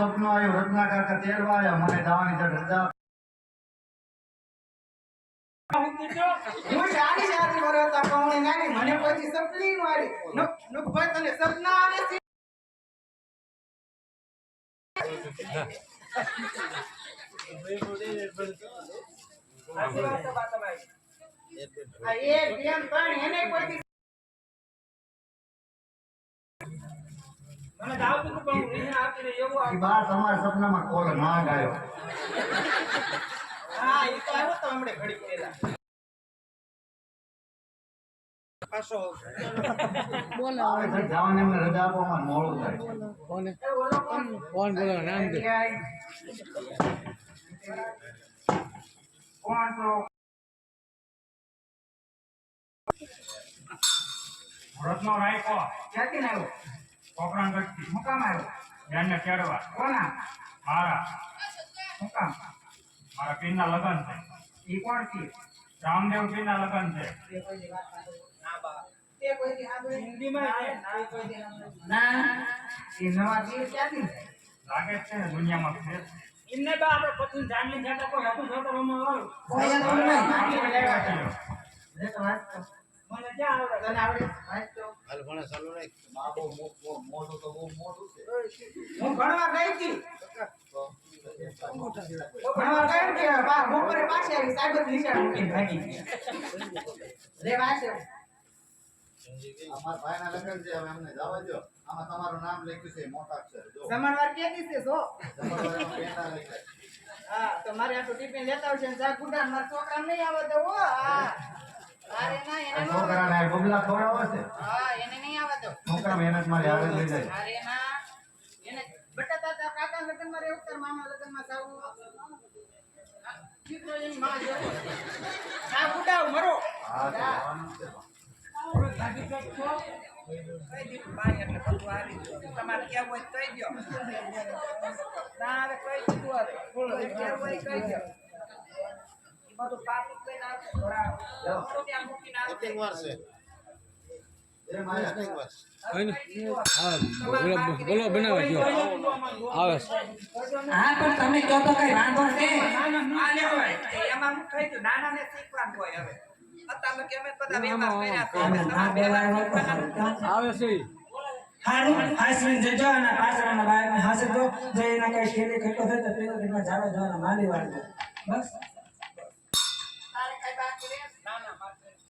સપનું આવ્યું રત્નાકર કે તેડવા આવ્યા મને દાવાની છે રજા હું સારી સારી વરો હતા કમણી નાની મને પછી સપની વાળી નુક નુક તને સપના આવે છે? એક બેન પણ એને કોઈ બા તમારા સપનામાં કોલ ના ગાયો હા એ તો આવ્યો તો હમણાં ઘડીક પહેલા. પાછો. આવે છે જવાની એમને રજા આપો અમારે મોડું થાય. કોને એ બોલો. કોણ? કોણ બોલો નામ દે. કોણ તો રત્નો રાયકો ક્યાંથી આવ્યો કોકરાણ ગઢથી હું કામ આવ્યો? બેનને ચેડવા. કોના? મારા. શું કામ? મારા પીરના લગ્ન છે. એ કોણ છે? રામદેવ પીરના લગ્ન છે? લાગે છે દુનિયામાં છે. એમને બા આપણે પછી જાણની જાતા કોઈ હતું જોતો રમવા વાળું. કોઈ નહીં. મને ક્યાં આવડે? તને આવડે? વાત ભણે બાબો નહીં બાબો મોટો તો બહુ મોટું છે. હું ભણવા ગઈ હતી. ભણવા ગઈ હતી. બપોરે પાછી આવી. સાયબર નિશાળ મૂકીને ભાગી ગઈ. લે વાંચો. અમારા ભાઈના લગ્ન છે હવે અમને જવા દો આમાં તમારું નામ લખ્યું છે મોટા અક્ષર. જો. જો. પેંડા લખ્યા. હા તો મારે આટલું ટિફિન લેતા આવશે ગુડા મારા છોકરા નહીં આવે તો હો. હા. અરે ના એને આ. છોકરાને બબલા તો છોકરા મહેનત મારી. આગળ લઈ જાય બધું પાપી કઈ ના થોડું ત્યાં મૂકીને આવશે. એ માયા કોઈને હા બોલો બનાવે જો આવે હા, પણ તમે કહો તો કઈ વાંધો છે. એમાં કહી દઉં નાના ને શીખવાનું હોય હવે અત્યારે કેમ બધા આવે છે હારું, હાસવીને જજો અને પાછળના બાળકને હાંસતો જો એના કઈ શેરી ખટો થાય તો પેલો બસ.